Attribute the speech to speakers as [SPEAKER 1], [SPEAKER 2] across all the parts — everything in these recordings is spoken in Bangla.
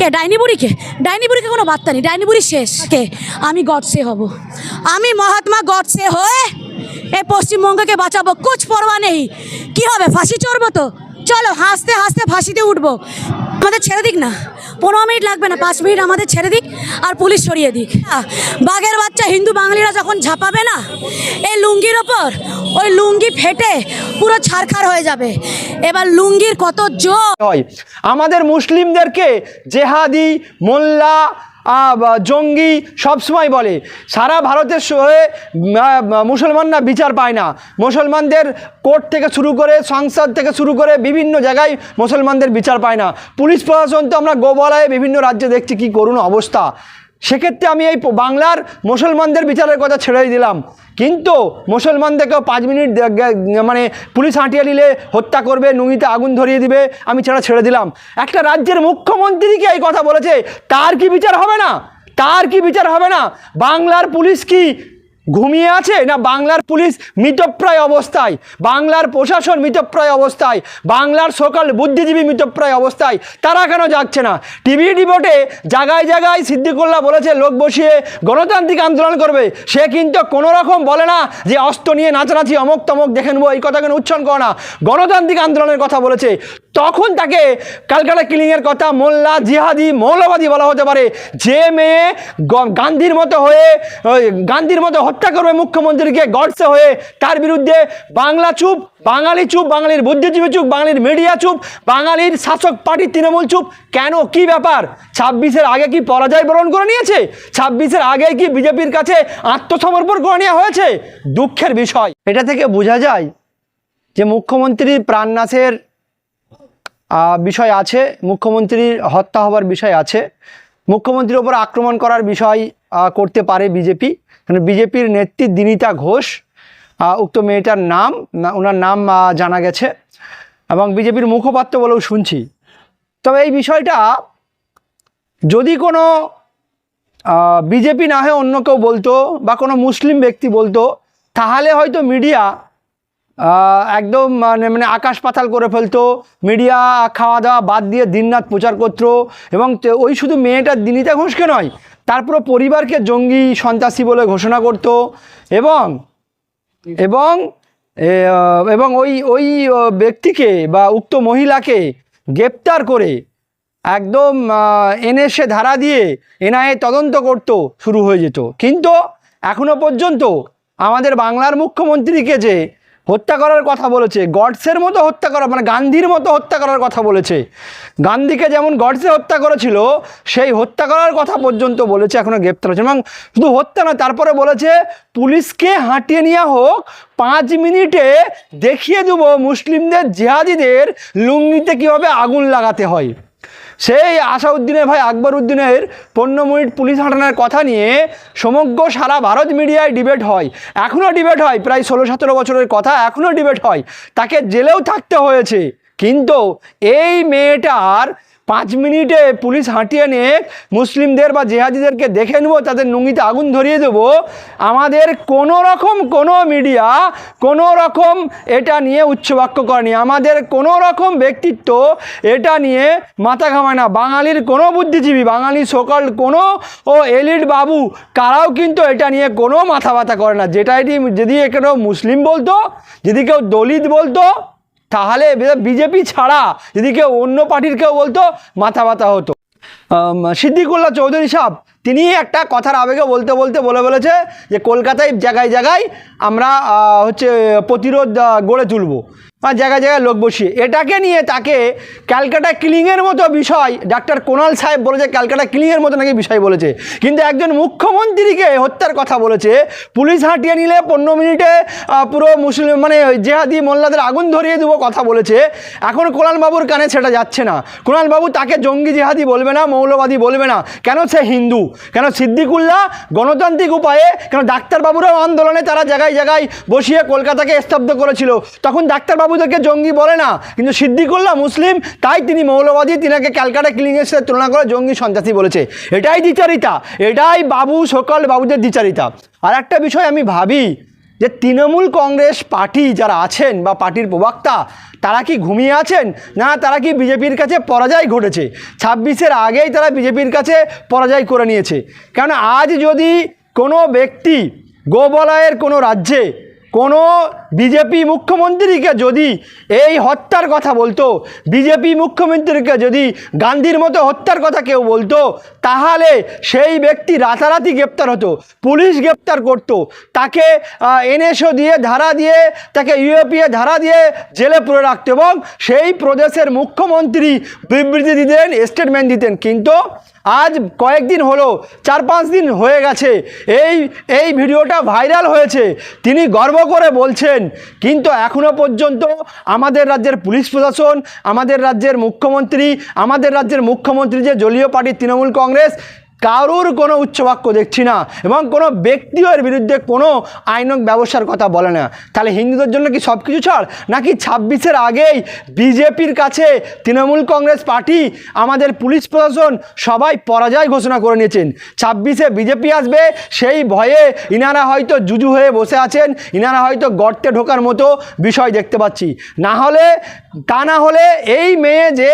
[SPEAKER 1] কে, ডাইনি বুড়িকে ডাইনি বুড়িকে কোনো বার্তা নেই। ডাইনি বুড়ি শেষ। কে? আমি গডসে হব। আমি মহাত্মা গডসে হয়ে এই পশ্চিমবঙ্গকে বাঁচাবো। কুচ পরোয়া নেই। কি হবে? ফাঁসি চড়বো তো? চলো হাসতে হাসতে ফাঁসিতে উঠবো। আমাদের ছেড়ে দিক না। পনেরো মিনিট লাগবে না, পাঁচ মিনিট আমাদের ছেড়ে দিক আর পুলিশ সরিয়ে দিক। বাঘের বাচ্চা হিন্দু বাঙালিরা যখন ঝাঁপাবে না এই লুঙ্গির ওপর ওই লুঙ্গি ফেটে পুরো ছারখার হয়ে যাবে। এবার লুঙ্গির কত জোর।
[SPEAKER 2] হয়। আমাদের মুসলিমদেরকে জেহাদি, মোল্লা জঙ্গি সবসময় বলে। সারা ভারতের মুসলমানরা বিচার পায় না। মুসলমানদের কোর্ট থেকে শুরু করে, সংসদ থেকে শুরু করে বিভিন্ন জায়গায় মুসলমানদের বিচার পায় না। পুলিশ প্রশাসন তো আমরা গোবলায় বিভিন্ন রাজ্যে দেখছি কি করুণ অবস্থা। সেক্ষেত্রে আমি এই বাংলার মুসলমানদের বিচারের কথা ছেড়েই দিলাম। কিন্তু মুসলমানদেরকেও পাঁচ মিনিট মানে পুলিশ হাঁটিয়ে নিলে হত্যা করবে নুঙিতে আগুন ধরিয়ে দিবে, আমি ছেড়া ছেড়ে দিলাম। একটা রাজ্যের মুখ্যমন্ত্রীকে এই কথা বলেছে? তার কি বিচার হবে না? তার কি বিচার হবে না? বাংলার পুলিশ কি ঘুমিয়ে আছে না বাংলার পুলিশ মৃতপ্রায় অবস্থায়? বাংলার প্রশাসন মৃতপ্রায় অবস্থায়? বাংলার সকল বুদ্ধিজীবী মৃতপ্রায় অবস্থায়? তারা কেন যাচ্ছে না? টিভি ডিবোটে জায়গায় জায়গায় সিদ্দিকুল্লাহ বলেছে, লোক বসিয়ে গণতান্ত্রিক আন্দোলন করবে। সে কিন্তু কোনো রকম বলে না যে অস্ত্র নিয়ে নাচানাচি অমক তমক দেখে নেব, এই কথা কেন উচ্চারণ করে না। গণতান্ত্রিক আন্দোলনের কথা বলেছে। তখন তাকে ক্যালকাটা কিলিংয়ের কথা মোল্লা জিহাদি মৌলবাদী বলা হতে পারে। যে মেয়ে গান্ধীর মতো হয়ে গান্ধীর মতো হত্যা করবে মুখ্যমন্ত্রীকে গডসে হয়ে। তার বিরুদ্ধে বাংলা চুপ, বাঙালি চুপ, বাঙালির বুদ্ধিজীবী চুপ, বাঙালির মিডিয়া চুপ, বাঙালির শাসক পার্টি তৃণমূল চুপ। কেন? কি ব্যাপার? ছাব্বিশের আগে কি পরাজয় বরণ করে নিয়েছে? ছাব্বিশের আগে কি বিজেপির কাছে আত্মসমর্পণ করে নেওয়া হয়েছে? দুঃখের বিষয়। এটা থেকে বোঝা যায় যে মুখ্যমন্ত্রীর প্রাণনাশের বিষয় আছে, মুখ্যমন্ত্রীর হত্যা হবার বিষয় আছে। মুখ্যমন্ত্রীর ওপর আক্রমণ করার বিষয় করতে পারে বিজেপি। মানে বিজেপির নেত্রী দিনিতা ঘোষ উক্ত মেয়েটার নাম ওনার নাম জানা গেছে এবং বিজেপির মুখপাত্র বলেও শুনছি। তবে এই বিষয়টা যদি কোনো বিজেপি না হয়ে অন্য কেউ বলতো বা কোনো মুসলিম ব্যক্তি বলতো, তাহলে হয়তো মিডিয়া একদম মানে মানে আকাশ পাতাল করে ফেলতো, মিডিয়া খাওয়া দাওয়া বাদ দিয়ে দিনরাত প্রচার করতো এবং ওই শুধু মেয়েটার দিনিতা ঘোষকে নয় তার পুরো পরিবারকে জঙ্গি সন্ত্রাসী বলে ঘোষণা করতো এবং এবং এবং ওই ওই ব্যক্তিকে বা উক্ত মহিলাকে গ্রেপ্তার করে একদম এনএসএ ধারা দিয়ে এনআইএ তদন্ত করত, শুরু হয়ে যেত। কিন্তু এখনও পর্যন্ত আমাদের বাংলার মুখ্যমন্ত্রীকে যে হত্যা করার কথা বলেছে। গডসের মতো হত্যা করা মানে গান্ধীর মতো হত্যা করার কথা বলেছে। গান্ধীকে যেমন গডসে হত্যা করেছিল, সেই হত্যা করার কথা পর্যন্ত বলেছে, এখনও গ্রেপ্তার হচ্ছে এবং শুধু হত্যা নয়, তারপরে বলেছে, পুলিশকে হাঁটিয়ে নেওয়া হোক, পাঁচ মিনিটে দেখিয়ে দেবো মুসলিমদের জেহাদিদের লুঙ্গিতে কীভাবে আগুন লাগাতে হয়। সেই আসাউদ্দিনের ভাই আকবর উদ্দিনের পনেরো মিনিট পুলিশ হাঁটানোর কথা নিয়ে সমগ্র সারা ভারত মিডিয়ায় ডিবেট হয়। এখনও ডিবেট হয়, প্রায় ষোলো সতেরো বছরের কথা এখনও ডিবেট হয়। তাকে জেলেও থাকতে হয়েছে। কিন্তু এই মেয়েটার পাঁচ মিনিটে পুলিশ হাঁটিয়ে নিয়ে মুসলিমদের বা জেহাদিদেরকে দেখে নেব, তাদের নুঙ্গিতে আগুন ধরিয়ে দেবো। আমাদের কোনো রকম কোনো মিডিয়া কোনো রকম এটা নিয়ে উচ্চবাক্য করেনি। আমাদের কোনো রকম ব্যক্তিত্ব এটা নিয়ে মাথা ঘামায় না। বাঙালির কোনো বুদ্ধিজীবী, বাঙালি সকল কোনো ও এলিট বাবু, কারাও কিন্তু এটা নিয়ে কোনো মাথা ব্যথা করে না। যেটা এটি যদি কেউ মুসলিম বলতো, যদি কেউ দলিত বলতো তাহলে বিজেপি ছাড়া যদি কেউ অন্য পার্টির কেউ বলতো, মাথা ব্যথা হতো। সিদ্দিকুল্লা চৌধুরী সাহেব তিনি একটা কথার আবেগে বলতে বলতে বলে বলেছে যে, কলকাতায় জায়গায় জায়গায় আমরা হচ্ছে প্রতিরোধ গড়ে তুলব। জায়গায় জায়গায় লোক বসিয়ে। এটাকে নিয়ে তাকে ক্যালকাটা কিলিংয়ের মতো বিষয়, ডাক্তার কোনাল সাহেব বলেছে, ক্যালকাটা কিলিংয়ের মতো নাকি বিষয় বলেছে। কিন্তু একজন মুখ্যমন্ত্রীকে হত্যার কথা বলেছে। পুলিশ হাঁটিয়ে নিলে পনেরো মিনিটে পুরো মুসলিম মানে জেহাদি মোল্লাদের আগুন ধরিয়ে দেবো কথা বলেছে। এখন কোনাল বাবুর কানে সেটা যাচ্ছে না। কোনাল বাবু তাকে জঙ্গি জেহাদি বলবে না, মৌলবাদী বলবে না। কেন সে হিন্দু? কেন সিদ্দিকুল্লাহ গণতান্ত্রিক উপায়ে, কেন ডাক্তারবাবুরাও আন্দোলনে তারা জায়গায় জায়গায় জায়গায় বসিয়ে কলকাতাকে স্তব্ধ করেছিল। তখন ডাক্তারবাবুদেরকে জঙ্গি বলে না, কিন্তু সিদ্দিকুল্লাহ মুসলিম, তাই তিনি মৌলবাদী, তিনাকে ক্যালকাটা ক্লিনিকের সাথে তুলনা করে জঙ্গি সন্ত্রাসী বলেছে। এটাই দ্বিচারিতা, এটাই বাবু সকল বাবুদের দ্বিচারিতা। আর একটা বিষয় আমি ভাবি, যে তৃণমূল কংগ্রেস পার্টি যারা আছেন বা পার্টির প্রবক্তা, তারা কি ঘুমিয়ে আছেন? না, তারা কি বিজেপির কাছে পরাজয় ঘটেছে? ছাব্বিশের আগেই তারা বিজেপির কাছে পরাজয় করে নিয়েছে। কেন আজ যদি কোনো ব্যক্তি গোবলয়ের কোনো রাজ্যে কোনো বিজেপি মুখ্যমন্ত্রীকে যদি এই হত্যার কথা বলতো, বিজেপি মুখ্যমন্ত্রীকে যদি গান্ধীর মতো হত্যার কথা কেউ বলতো, তাহলে সেই ব্যক্তি রাতারাতি গ্রেপ্তার হতো, পুলিশ গ্রেপ্তার করত। তাকে এনএসও দিয়ে ধারা দিয়ে, তাকে ইউএপিএ ধারা দিয়ে জেলে পুরে রাখতো এবং সেই প্রদেশের মুখ্যমন্ত্রী বিবৃতি দিতেন স্টেটমেন্ট দিতেন। কিন্তু আজ কয়েকদিন হলো, চার পাঁচ দিন হয়ে গেছে, এই এই ভিডিওটা ভাইরাল হয়েছে। তিনি গর্ব করে বলছেন কিন্তু এখনও পর্যন্ত আমাদের রাজ্যের পুলিশ প্রশাসন, আমাদের রাজ্যের মুখ্যমন্ত্রী, আমাদের রাজ্যের মুখ্যমন্ত্রী যে জলীয় পার্টি তৃণমূল কংগ্রেস কারুর কোনো উচ্চবাক্য দেখছি না এবং কোনো ব্যক্তিও এর বিরুদ্ধে কোনো আইনক ব্যবসার কথা বলে না। তাহলে হিন্দুদের জন্য কি সব কিছু ছাড়? নাকি ছাব্বিশের আগেই বিজেপির কাছে তৃণমূল কংগ্রেস পার্টি, আমাদের পুলিশ প্রশাসন, সবাই পরাজয় ঘোষণা করে নিয়েছেন। ছাব্বিশে বিজেপি আসবে, সেই ভয়ে ইনারা হয়তো জুজু হয়ে বসে আছেন, ইনারা হয়তো গর্তে ঢোকার মতো বিষয় দেখতে পাচ্ছি। না হলে, তা না হলে এই মেয়ে যে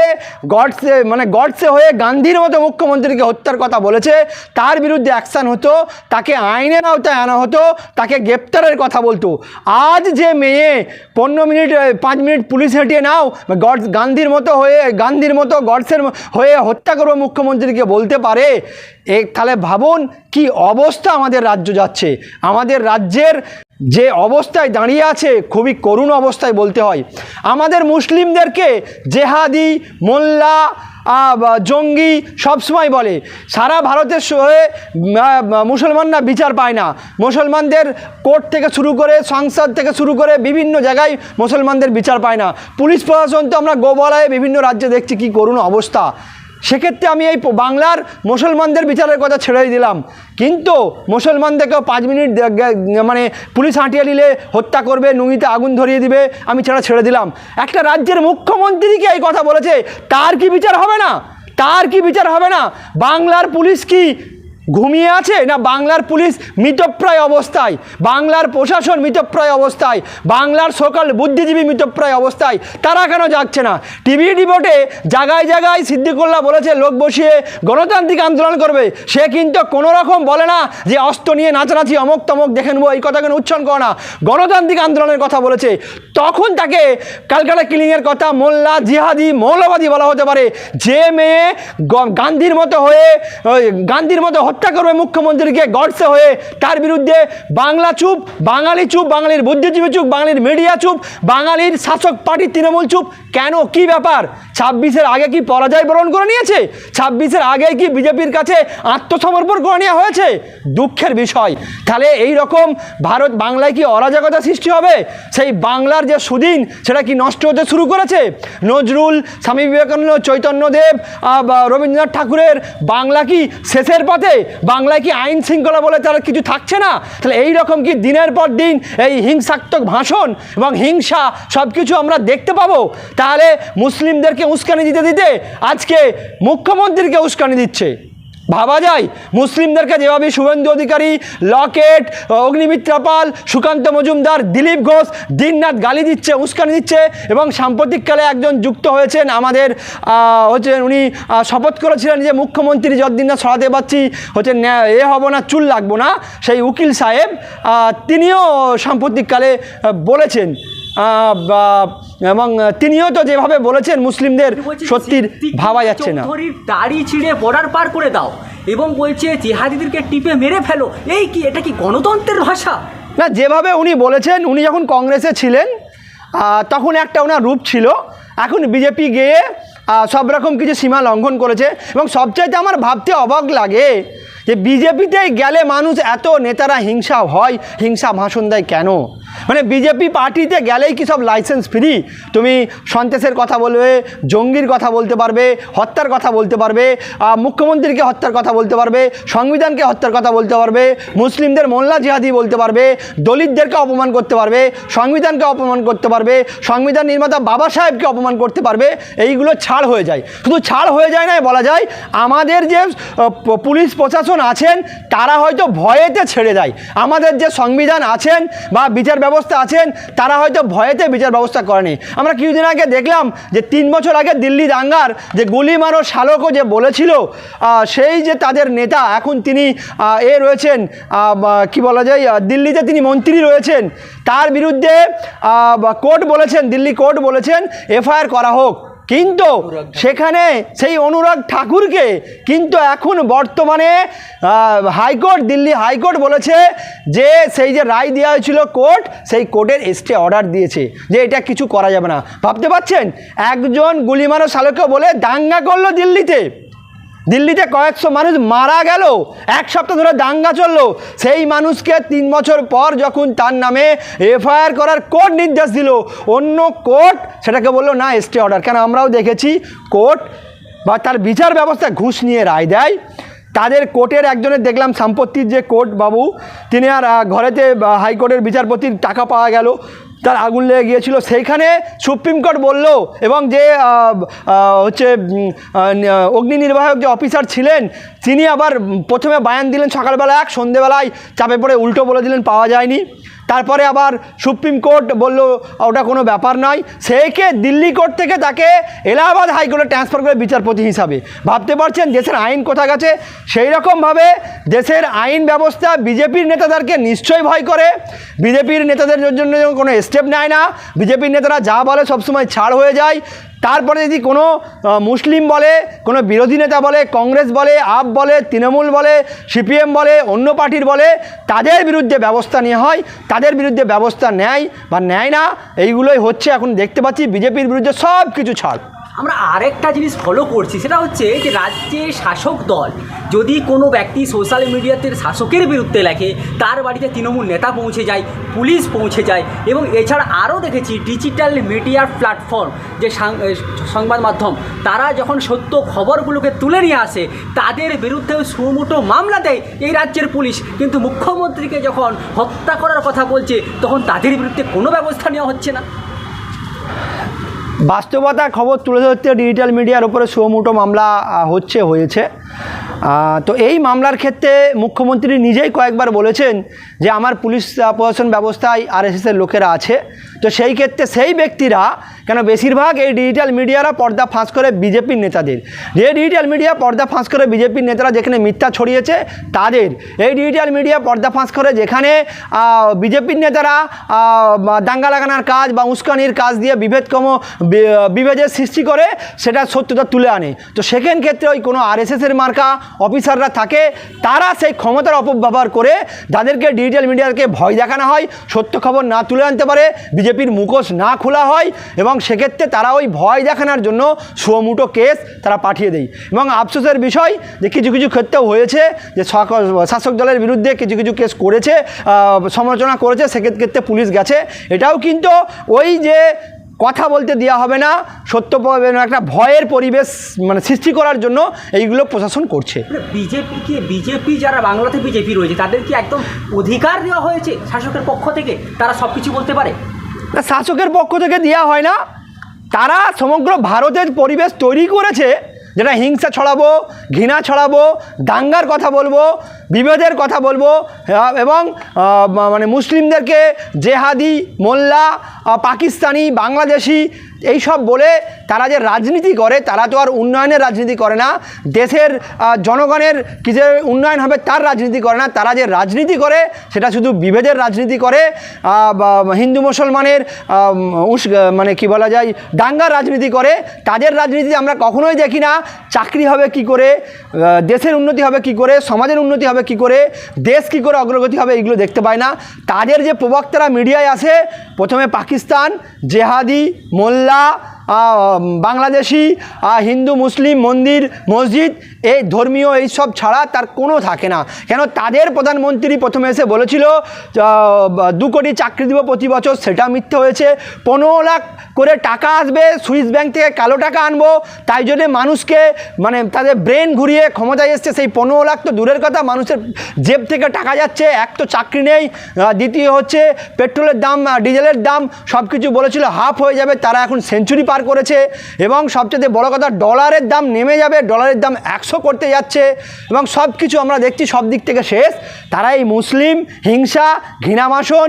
[SPEAKER 2] গডসে মানে গডসে হয়ে গান্ধীর মতো মুখ্যমন্ত্রীকে হত্যার কথা বলেছে, তার বিরুদ্ধে অ্যাকশান হতো, তাকে আইনের আওতায় আনা হতো, তাকে গ্রেপ্তারের কথা বলতো। আজ যে মেয়ে পনেরো মিনিট পাঁচ মিনিট পুলিশ হেঁটিয়ে নাও, গড, গান্ধীর মতো হয়ে, গান্ধীর মতো গডসের হয়ে হত্যা করব মুখ্যমন্ত্রীকে বলতে পারে, এ, তাহলে ভাবুন কি অবস্থা আমাদের রাজ্য যাচ্ছে। আমাদের রাজ্যের যে অবস্থায় দাঁড়িয়ে আছে, খুবই করুণ অবস্থায় বলতে হয়। আমাদের মুসলিমদেরকে জেহাদি, মোল্লা জঙ্গি সবসময় বলে। সারা ভারতের মুসলমানরা বিচার পায় না। মুসলমানদের কোর্ট থেকে শুরু করে, সংসদ থেকে শুরু করে বিভিন্ন জায়গায় মুসলমানদের বিচার পায় না। পুলিশ প্রশাসন তো আমরা গোবলায় বিভিন্ন রাজ্যে দেখছি কি করুন অবস্থা। সেক্ষেত্রে আমি এই বাংলার মুসলমানদের বিচারের কথা ছেড়েই দিলাম। কিন্তু মুসলমানদেরকেও পাঁচ মিনিট মানে পুলিশ হাঁটিয়ে নিলে হত্যা করবে নুঙিতে আগুন ধরিয়ে দিবে, আমি ছেড়া ছেড়ে দিলাম। একটা রাজ্যের মুখ্যমন্ত্রীকে এই কথা বলেছে? তার কি বিচার হবে না? তার কি বিচার হবে না? বাংলার পুলিশ কি ঘুমিয়ে আছে না বাংলার পুলিশ মৃতপ্রায় অবস্থায়? বাংলার প্রশাসন মৃতপ্রায় অবস্থায়? বাংলার সকল বুদ্ধিজীবী মৃতপ্রায় অবস্থায়? তারা কেন যাচ্ছে না? টিভি রিপোর্টে জায়গায় জায়গায় সিদ্দিকুল্লাহ বলেছে, লোক বসিয়ে গণতান্ত্রিক আন্দোলন করবে। সে কিন্তু কোনো রকম বলে না যে অস্ত্র নিয়ে নাচানাচি অমক তমক দেখে নেব, এই কথা কেন উচ্চারণ করে না। গণতান্ত্রিক আন্দোলনের কথা বলেছে। তখন তাকে কালকাটা কিলিংয়ের কথা মোল্লা জিহাদি মৌলবাদী বলা হতে পারে। যে মেয়ে গান্ধীর মতো হয়ে গান্ধীর মতো হত্যা করবে মুখ্যমন্ত্রীকে গডসে হয়ে। তার বিরুদ্ধে বাংলা চুপ, বাঙালি চুপ, বাঙালির বুদ্ধিজীবী চুপ, বাঙালির মিডিয়া চুপ, বাঙালির শাসক পার্টি তৃণমূল চুপ। কেন? কি ব্যাপার? ছাব্বিশের আগে কি পরাজয় বরণ করে নিয়েছে? ছাব্বিশের আগে কি বিজেপির কাছে আত্মসমর্পণ করে নেওয়া হয়েছে? দুঃখের বিষয়। তাহলে এই রকম ভারত বাংলায় কি অরাজকতা সৃষ্টি হবে? সেই বাংলার যে সুদিন, সেটা কি নষ্ট হতে শুরু করেছে? নজরুল, স্বামী বিবেকানন্দ, চৈতন্যদেব রবীন্দ্রনাথ ঠাকুরের বাংলা কি শেষের পথে? বাংলায় কি আইন শৃঙ্খলা বলে তারা কিছু থাকছে না? তাহলে এই রকম কি দিনের পর দিন এই হিংসাত্মক ভাষণ এবং হিংসা সব কিছু আমরা দেখতে পাবো? তাহলে মুসলিমদেরকে উস্কানি দিতে দিতে আজকে মুখ্যমন্ত্রীকে উস্কানি দিচ্ছে। ভাবা যায়। মুসলিমদেরকে যেভাবে শুভেন্দু অধিকারী লকেট অগ্নিমিত্রা পাল সুকান্ত মজুমদার দিলীপ ঘোষ দিননাথ গালি দিচ্ছে উস্কানি দিচ্ছে এবং সাম্প্রতিককালে একজন যুক্ত হয়েছেন আমাদের আহ, হচ্ছে উনি শপথ করেছিলেন যে মুখ্যমন্ত্রী যতদিন না সরাতে পারছি হচ্ছে এ হব না চুল লাগবো না সেই উকিল সাহেব তিনিও সাম্প্রতিককালে বলেছেন। এবং তিনিও তো যেভাবে বলেছেন মুসলিমদের সত্যির ভাবা যাচ্ছে না।
[SPEAKER 3] দাড়ি ছিঁড়ে বর্ডার পার করে দাও এবং বলছে জেহাদিদেরকে টিপে মেরে ফেলো। এই কি এটা কি গণতন্ত্রের ভাষা?
[SPEAKER 2] না যেভাবে উনি বলেছেন উনি যখন কংগ্রেসে ছিলেন তখন একটা ওনার রূপ ছিল। এখন বিজেপি গিয়ে সব রকম কিছু সীমা লঙ্ঘন করেছে এবং সবচাইতে আমার ভাবতে অবাক লাগে যে বিজেপিতে গেলে মানুষ এত নেতারা হিংসা হয়, হিংসা ভাষণ দেয় কেন? মানে বিজেপি পার্টিতে গেলেই কি সব লাইসেন্স ফ্রি তুমি সন্ত্রাসের কথা বলবে, জঙ্গির কথা বলতে পারবে, হত্যার কথা বলতে পারবে মুখ্যমন্ত্রীকে হত্যার কথা বলতে পারবে, সংবিধানকে হত্যার কথা বলতে পারবে, মুসলিমদের মোল্লা জিহাদি বলতে পারবে, দলিতদেরকে অপমান করতে পারবে, সংবিধানকে অপমান করতে পারবে, সংবিধান নির্মাতা বাবা সাহেবকে অপমান করতে পারবে, এইগুলো ছাড় হয়ে যায়। শুধু ছাড় হয়ে যায় না বলা যায় আমাদের যে পুলিশ প্রশাসন প্রশাসন আছেন, তারা হয়তো ভয়েতে ছেড়ে দেয়। আমাদের যে সংবিধান আছেন বা বিচার ব্যবস্থা আছেন, তারা হয়তো ভয়েতে বিচার ব্যবস্থা করেনি। আমরা কিছুদিন আগে দেখলাম যে তিন বছর আগে দিল্লি দাঙ্গার যে গুলি মারো শালকও যে বলেছিল সেই যে তাদের নেতা, এখন তিনি এ রয়েছেন কি বলা যায় দিল্লিতে তিনি মন্ত্রী রয়েছেন। তার বিরুদ্ধে কোর্ট বলেছেন, দিল্লি কোর্ট বলেছেন, এফআইআর করা হোক। কিন্তু সেখানে সেই অনুরাগ ঠাকুরকে কিন্তু এখন বর্তমানে হাইকোর্ট দিল্লি হাইকোর্ট বলেছে যে সেই যে রায় দেওয়া হয়েছিল কোর্ট সেই কোর্টের স্টে অর্ডার দিয়েছে যে এটা কিছু করা যাবে না। ভাবতে পারছেন? একজন গুলিমানো শালকে বলে দাঙ্গা করল দিল্লিতে। দিল্লিতে কয়েকশো মানুষ মারা গেল। এক সপ্তাহ ধরে দাঙ্গা চলল। সেই মানুষকে তিন বছর পর যখন তার নামে এফআইআর করার কোর্ট নির্দেশ দিল, অন্য কোর্ট সেটাকে বলল, না স্টে অর্ডার। কেন, আমরাও দেখেছি কোর্ট বা তার বিচার ব্যবস্থা ঘুষ নিয়ে রায় দেয়। তাদের কোর্টের একজনের দেখলাম সম্পত্তির যে কোর্ট বাবু, তিনি আর ঘরেতে হাইকোর্টের বিচারপতির টাকা পাওয়া গেল। তার আগুন লেগে গিয়েছিল। সেইখানে সুপ্রিম কোর্ট বলল এবং যে হচ্ছে অগ্নি নির্বাহক যে অফিসার ছিলেন তিনি আবার প্রথমে বায়ান দিলেন সকালবেলা এক, সন্ধেবেলায় চাপে পড়ে উল্টো বলে দিলেন, পাওয়া যায়নি। তারপরে আবার সুপ্রিম কোর্ট বলল, ওটা কোনো ব্যাপার নয়। সেইকে দিল্লি কোর্ট থেকে তাকে এলাহাবাদ হাইকোর্টে ট্রান্সফার করে বিচারপতি হিসাবে। ভাবতে পারছেন, দেশের আইন কোথা গেছে? সেই রকমভাবে দেশের আইন ব্যবস্থা বিজেপির নেতাদেরকে নিশ্চয়ই ভয় করে। বিজেপির নেতাদের জন্য কোনো স্টেপ নেয় না। বিজেপির নেতারা যা বলে সবসময় ছাড় হয়ে যায়। তারপরে যদি কোনো মুসলিম বলে, কোনো বিরোধী নেতা বলে, কংগ্রেস বলে, আপ বলে, তৃণমূল বলে, সিপিএম বলে, অন্য পার্টির বলে, তাদের বিরুদ্ধে ব্যবস্থা নেওয়া হয়, তাদের বিরুদ্ধে ব্যবস্থা নেয় বা নেয় না, এইগুলোই হচ্ছে এখন দেখতে পাচ্ছি, বিজেপির বিরুদ্ধে সব কিছু ছাড়।
[SPEAKER 3] আমরা আরেকটা জিনিস ফলো করছি, সেটা হচ্ছে যে রাজ্যের শাসক দল যদি কোনো ব্যক্তি সোশ্যাল মিডিয়াতে শাসকের বিরুদ্ধে লেখে, তার বাড়িতে তৃণমূল নেতা পৌঁছে যায়, পুলিশ পৌঁছে যায় এবং এছাড়া আরও দেখেছি ডিজিটাল মিডিয়ার প্ল্যাটফর্ম যে সংবাদ মাধ্যম, তারা যখন সত্য খবরগুলোকে তুলে নিয়ে আসে, তাদের বিরুদ্ধেও সুমোটো মামলা দেয় এই রাজ্যের পুলিশ। কিন্তু মুখ্যমন্ত্রীকে যখন হত্যা করার কথা বলছে, তখন তাদের বিরুদ্ধে কোনো ব্যবস্থা নেওয়া হচ্ছে না।
[SPEAKER 2] বাস্তবতা খবর তুলে ধরতে ডিজিটাল মিডিয়ার উপরে সুমোটো মামলা হচ্ছে হয়েছে। তো এই মামলার ক্ষেত্রে মুখ্যমন্ত্রী নিজেই কয়েকবার বলেছেন যে আমার পুলিশ প্রশাসন ব্যবস্থায় আরএসএসের লোকেরা আছে। তো সেই ক্ষেত্রে সেই ব্যক্তিরা কেন বেশিরভাগ এই ডিজিটাল মিডিয়ারা পর্দা ফাঁস করে বিজেপির নেতাদের। যে ডিজিটাল মিডিয়া পর্দা ফাঁস করে বিজেপির নেতারা যেখানে মিথ্যা ছড়িয়েছে, তাদের। এই ডিজিটাল মিডিয়া পর্দা ফাঁস করে যেখানে বিজেপির নেতারা দাঙ্গা লাগানোর কাজ বা উস্কানির কাজ দিয়ে বিভেদকম বিভেদের সৃষ্টি করে, সেটা সত্যতা তুলে আনে। তো সেখান ক্ষেত্রে ওই কোনো আরএসএসের মার্কা অফিসাররা থাকে, তারা সেই ক্ষমতার অপব্যবহার করে যাদেরকে ডিজিটাল মিডিয়াকে ভয় দেখানো হয়, সত্য খবর না তুলে আনতে পারে, বিজেপির মুখোশ না খোলা হয় এবং সেক্ষেত্রে তারা ওই ভয় দেখানোর জন্য সুমুটো কেস তারা পাঠিয়ে দেয়। এবং আফসোসের বিষয় যে কিছু কিছু ক্ষেত্রেও হয়েছে যে শাসক দলের বিরুদ্ধে কিছু কিছু কেস করেছে সমালোচনা করেছে, সেক্ষেত্রে পুলিশ গেছে। এটাও কিন্তু ওই যে কথা বলতে দেওয়া হবে না সত্য একটা ভয়ের পরিবেশ মানে সৃষ্টি করার জন্য এইগুলো প্রশাসন করছে।
[SPEAKER 3] বিজেপিকে বিজেপি যারা বাংলাতে বিজেপি রয়েছে তাদের কি একদম অধিকার দেওয়া হয়েছে শাসকের পক্ষ থেকে? তারা সব কিছু বলতে পারে?
[SPEAKER 2] না শাসকের পক্ষ থেকে দেওয়া হয় না। তারা সমগ্র ভারতের পরিবেশ তৈরি করেছে যেটা হিংসা ছড়াবো ঘৃণা ছড়াবো দাঙ্গার কথা বলব বিভেদের কথা বলব এবং মানে মুসলিমদেরকে জেহাদি, মোল্লা পাকিস্তানি, বাংলাদেশি এইসব বলে তারা যে রাজনীতি করে, তারা তো আর উন্নয়নের রাজনীতি করে না। দেশের জনগণের কী যে উন্নয়ন হবে তার রাজনীতি করে না। তারা যে রাজনীতি করে, সেটা শুধু বিভেদের রাজনীতি করে। হিন্দু, মুসলমানের উস মানে কি বলা যায়, দাঙ্গার রাজনীতি করে। তাদের রাজনীতি আমরা কখনোই দেখি না। চাকরি হবে কি করে? দেশের উন্নতি হবে কি করে? সমাজের উন্নতি হবে কি করে, দেশ কি করে অগ্রগতি হবে এগুলো দেখতে পায় না। তাদের যে প্রবক্তারা মিডিয়ায় আসে, প্রথমে পাকিস্তান, জেহাদি, মোল্লা বাংলাদেশি হিন্দু, মুসলিম, মন্দির, মসজিদ এই ধর্মীয় এই সব ছাড়া তার কোনো থাকে না। কেন তাদের প্রধানমন্ত্রী প্রথমে এসে বলেছিল দু কোটি চাকরি দিব প্রতি বছর, সেটা মিথ্যে হয়েছে। পনেরো লাখ করে টাকা আসবে, সুইস ব্যাংক থেকে কালো টাকা আনব। তাই জন্যে মানুষকে মানে তাদের ব্রেন ঘুরিয়ে ক্ষমতায় এসছে। সেই পনেরো লাখ তো দূরের কথা, মানুষের জেব থেকে টাকা যাচ্ছে, এক তো চাকরি নেই দ্বিতীয় হচ্ছে পেট্রোলের দাম ডিজেলের দাম সব কিছু বলেছিল, হাফ হয়ে যাবে, তারা এখন সেঞ্চুরি পার করেছে এবং সবচেয়ে বড় কথা ডলারের দাম নেমে যাবে, ডলারের দাম একশো করতে যাচ্ছে এবং সব কিছু আমরা দেখছি সব দিক থেকে শেষ। তারা এই মুসলিম, হিংসা ঘৃণামাসন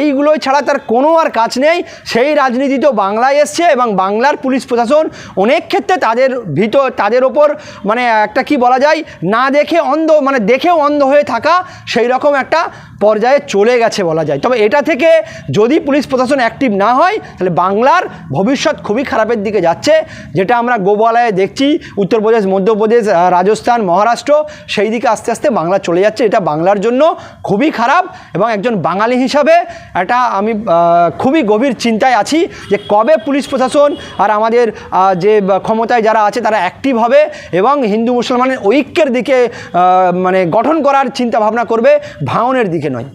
[SPEAKER 2] এইগুলোই ছাড়া তার কোনো আর কাজ নেই। সেই রাজনীতি তো বাংলায় এসছে এবং বাংলার পুলিশ প্রশাসন অনেক ক্ষেত্রে তাদের ভিতর তাদের ওপর মানে একটা কি বলা যায়, না দেখে অন্ধ মানে দেখেও অন্ধ হয়ে থাকা সেই রকম একটা পর্যায়ে চলে গেছে বলা যায়। তবে এটা থেকে যদি পুলিশ প্রশাসন অ্যাক্টিভ না হয়, তাহলে বাংলার ভবিষ্যৎ খুবই খারাপের দিকে যাচ্ছে। যেটা আমরা গোবালায় দেখছি, উত্তরপ্রদেশ, মধ্যপ্রদেশ রাজস্থান, মহারাষ্ট্র, সেই দিকে আস্তে আস্তে বাংলা চলে যাচ্ছে। এটা বাংলার জন্য খুবই খারাপ এবং একজন বাঙালি হিসাবে এটা আমি খুবই গভীর চিন্তায় আছি যে কবে পুলিশ প্রশাসন আর আমাদের যে ক্ষমতায় যারা আছে, তারা অ্যাক্টিভ হবে এবং হিন্দু মুসলমানের ঐক্যের দিকে মানে গঠন করার চিন্তা ভাবনা করবে, ভাঙনের দিকে নয়